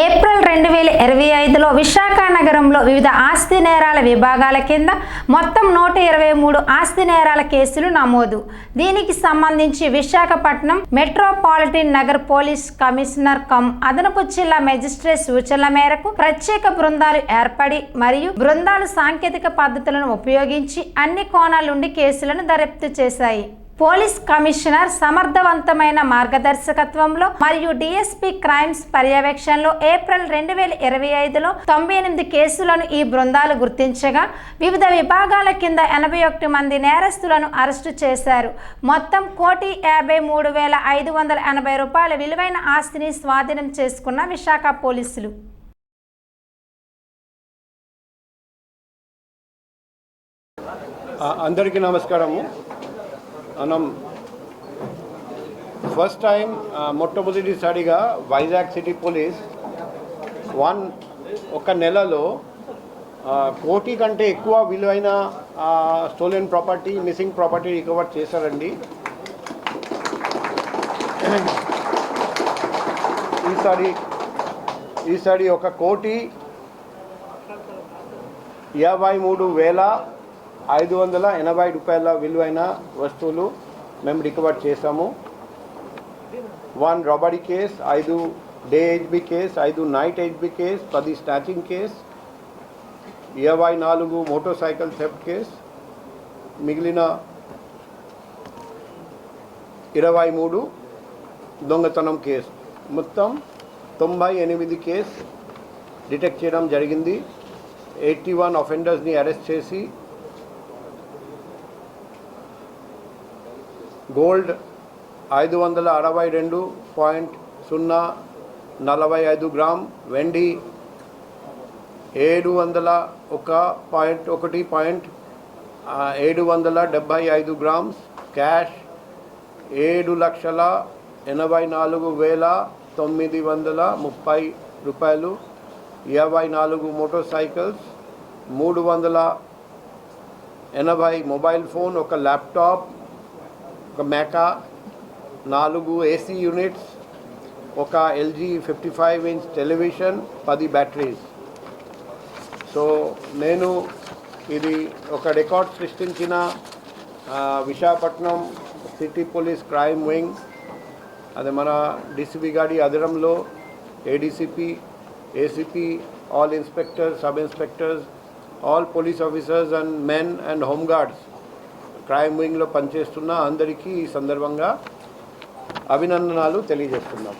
April రెండు వేల ఇరవై ఐదులో విశాఖ నగరంలో వివిధ ఆస్తి నేరాల విభాగాల కింద మొత్తం నూట ఇరవై మూడు ఆస్తి నేరాల కేసులు నమోదు. దీనికి సంబంధించి Visakhapatnam metropolitan Nagar police commissioner cum అదనపు జిల్లా మెజిస్ట్రేట్ సూచనల మేరకు ప్రత్యేక బృందాలు ఏర్పడి మరియు బృందాలు సాంకేతిక పద్ధతులను ఉపయోగించి అన్ని కోణాల నుండి కేసులను దర్యాప్తు చేశాయి. పోలీస్ కమిషనర్ సమర్థవంతమైన మార్గదర్శకత్వంలో మరియు డిఎస్పీ క్రైమ్స్ పర్యవేక్షణలో ఏప్రిల్ రెండు వేల ఇరవై ఐదులో తొంభై ఎనిమిది కేసులను ఈ బృందాలు గుర్తించగా వివిధ విభాగాల కింద ఎనభై ఒకటి మంది నేరస్తులను అరెస్టు చేశారు. మొత్తం కోటి యాభై మూడు వేల ఐదు వందల ఎనభై రూపాయల విలువైన ఆస్తిని స్వాధీనం చేసుకున్న విశాఖ పోలీసులు. అందరికీ నమస్కారము. మనం ఫస్ట్ టైం మొట్టమొదటిసారిగా వైజాగ్ సిటీ పోలీస్ వన్ ఒక నెలలో కోటి కంటే ఎక్కువ విలువైన stolen property missing property recover చేశారండి. ఈసారి ఈసారి ఒక కోటి యాభై మూడు వేల ఐదు వందల ఎనభై రూపాయల విలువైన వస్తువులు మేము రికవర్ చేసాము వన్ రాబరీ కేస్ ఐదు డే హెచ్బి కేస్ ఐదు నైట్ హెచ్బి కేస్ పది స్నాచింగ్ కేస్ ఇరవై నాలుగు మోటార్ సైకిల్ థెఫ్ట్ కేస్ మిగిలిన ఇరవై మూడు దొంగతనం కేసు. మొత్తం తొంభై ఎనిమిది కేసు డిటెక్ట్ చేయడం జరిగింది. ఎయిటీ వన్ అఫెండర్స్ని అరెస్ట్ చేసి గోల్డ్ ఐదు వందల అరవై రెండు పాయింట్ సున్నా నలభై ఐదు గ్రామ్ వెండి ఏడు వందల ఒక పాయింట్ ఒకటి పాయింట్ ఏడు వందల డెబ్భై ఐదు గ్రామ్స్ క్యాష్ ఏడు లక్షల ఎనభై నాలుగు వేల తొమ్మిది వందల ముప్పై రూపాయలు యాభై నాలుగు మోటార్ సైకిల్స్ మూడు వందల ఎనభై మొబైల్ ఫోన్ ఒక ల్యాప్టాప్ ఒక మేకా నాలుగు ఏసీ యూనిట్స్ ఒక LG fifty five inch television పది బ్యాటరీస్ సో నేను ఇది ఒక రికార్డ్ సృష్టించిన Visakhapatnam city police crime wing అది మన డిసిపి గారి అధరంలో ADCP ACP all inspectors sub inspectors all police officers and men and home guards crime వింగ్లో పనిచేస్తున్న అందరికీ ఈ సందర్భంగా అభినందనాలు తెలియజేస్తున్నాం.